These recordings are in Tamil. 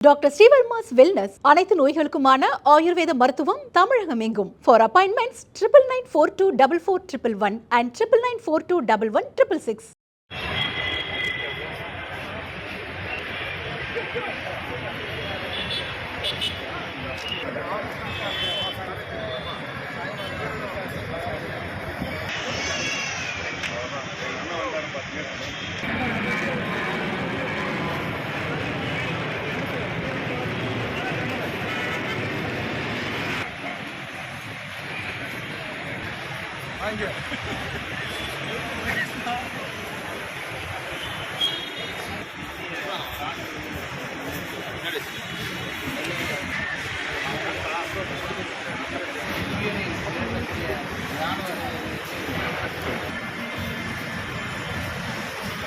டாக்டர் ஸ்ரீவர்மாஸ் வெல்னஸ் அனைத்து நோய்களுக்குமான ஆயுர்வேத மருத்துவம் தமிழகம் எங்கும் for appointments triple nine four two double four triple one and triple nine four two double one triple six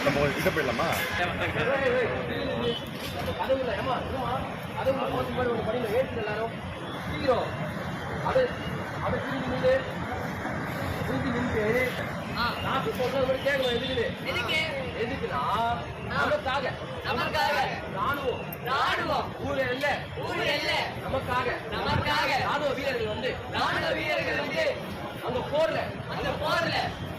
நம்ம கிட்ட போயிடலாமா? கதவுல ஏமா போட்டு மாதிரி ஒரு படியில ஏற்று எல்லாரும் அது அது திரும்பி திரும்பி நின்று நாட்டு சொல்றது மாதிரி கேட்கணும் எதுக்குன்னு எதுக்கு? எதுக்குன்னா நமக்காக. நமக்காக ராணுவம். ராணுவம். ஊர்ல இல்ல. இல்ல. நமக்காக. நமக்காக. ராணுவ வீரர்கள் வந்து ராணுவ வீரர்கள் அங்க போர்ல அந்த போர்ல.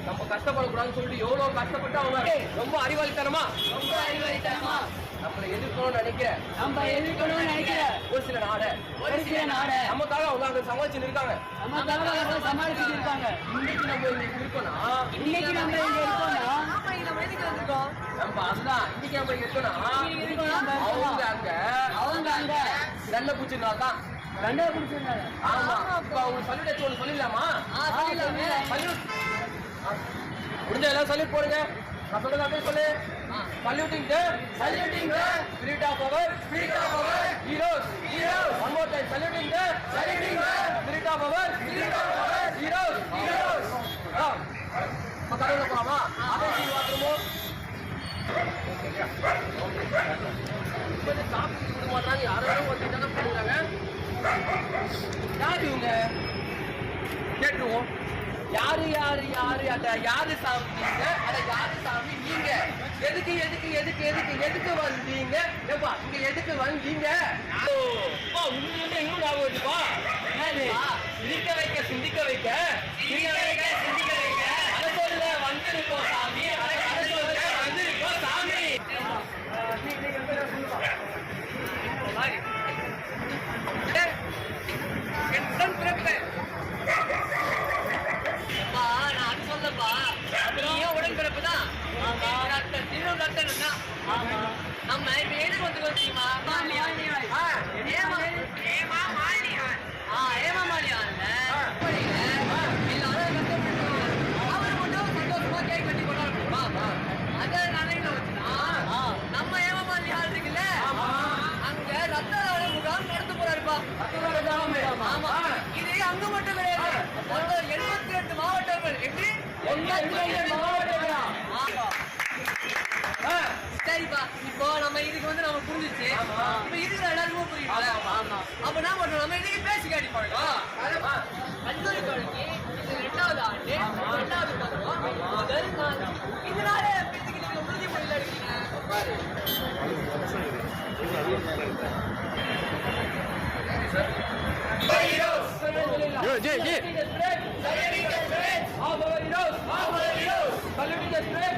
நம்ம கஷ்டப்படக்கூடாதுன்னு சொல்லிட்டு எவ்வளவு கஷ்டப்பட்டு அவங்க ரொம்ப அறிவாளித்தனமா? ரொம்ப அறிவாளித்தனமா? நம்மளை எதிர்க்கணும்னு நினைக்கிற. நம்ம எதிர்க்கணும்னு நினைக்கிற. ஒரு சில நாடு. ஒரு சில நாடு. நமக்காக அவங்க அங்க சமாளிச்சு இருக்காங்க. நமக்காக அவங்க சமாளிச்சு இருக்காங்க. இன்னைக்கு நம்ம இங்க இருக்கோம்னா இன்னைக்கு நம்ம இங்க இருக்கோம்னா நம்ம அதுதான் இன்னைக்கு நம்ம இங்க இருக்கோம்னா அவங்க அங்க அவங்க அங்க நல்ல பூச்சினால நல்ல பூச்சினால ஆமா. இப்ப அவங்க சொல்லிட்டு ஒன்று சொல்லிடலாமா? சல்யூட். முடிஞ்ச எல்லாம் சல்யூட் போடுங்க. நான் சொல்றது அப்படியே சொல்லு. Saluting saluting spirit of our spirit of our heroes heroes one more time saluting saluting spirit of our spirit of our heroes heroes நம்ம கடவுள போலாமா அதே பாத்ரூமோ இப்ப சாப்பிட்டு விட மாட்டாங்க யாரும் வந்து என்ன பண்ணுறாங்க யார் இவங்க? கேட்டுருவோம். யாரு யாரு யாரு? அத யாரு சாமி நீங்க? அத யாரு சாமி நீங்க? எதுக்கு எதுக்கு எதுக்கு எதுக்கு எதுக்கு வந்தீங்க? ஏப்பா இங்க எதுக்கு வந்தீங்க? உங்களுக்கு இன்னும் ஞாபகம் இருக்குப்பா சிரிக்க வைக்க சிந்திக்க வைக்க? சிரிக்க வைக்க சிந்திக்க வைக்க. அத சொல்ல வந்திருக்கோம் சாமி. தான். நம்ம இப்ப எதுக்கு வந்துருக்கோம் தெரியுமா? ஆ, ஏமா- ஆ, ஏமாமாலியான்ல. அப்படிங்க. எல்லாரும் கஷ்டப்பட்டுருக்காங்க. அவரு மட்டும் சந்தோஷமா கேக் வெட்டி கொண்டாடணுமா? அத நினைவுல வச்சுனா, நம்ம ஏமாமாலியான் இருக்குல்ல, அங்க ரத்த தான முகாம் போறாருப்பா. ஆமா. இது அங்க மட்டும் கிடையாது மொத்தம் 78 மாவட்டங்கள் எப்படி 82 சரிப்பா. இப்போ நம்ம இதுக்கு வந்து நம்ம புரிஞ்சுச்சு. இப்போ இதுல எல்லாருக்கும் புரியுது அப்ப என்ன பண்றோம் நம்ம இதுக்கு பேசி காட்டி பண்ணலாம் கல்லூரி கல்வி இது ரெண்டாவது ஆண்டு ரெண்டாவது பருவம். முதல் நாள் இதனால பேசிக்கு நீங்க உறுதிமொழியில் எடுக்கீங்க ஏய், Jai, Jai. Saluting the spirit,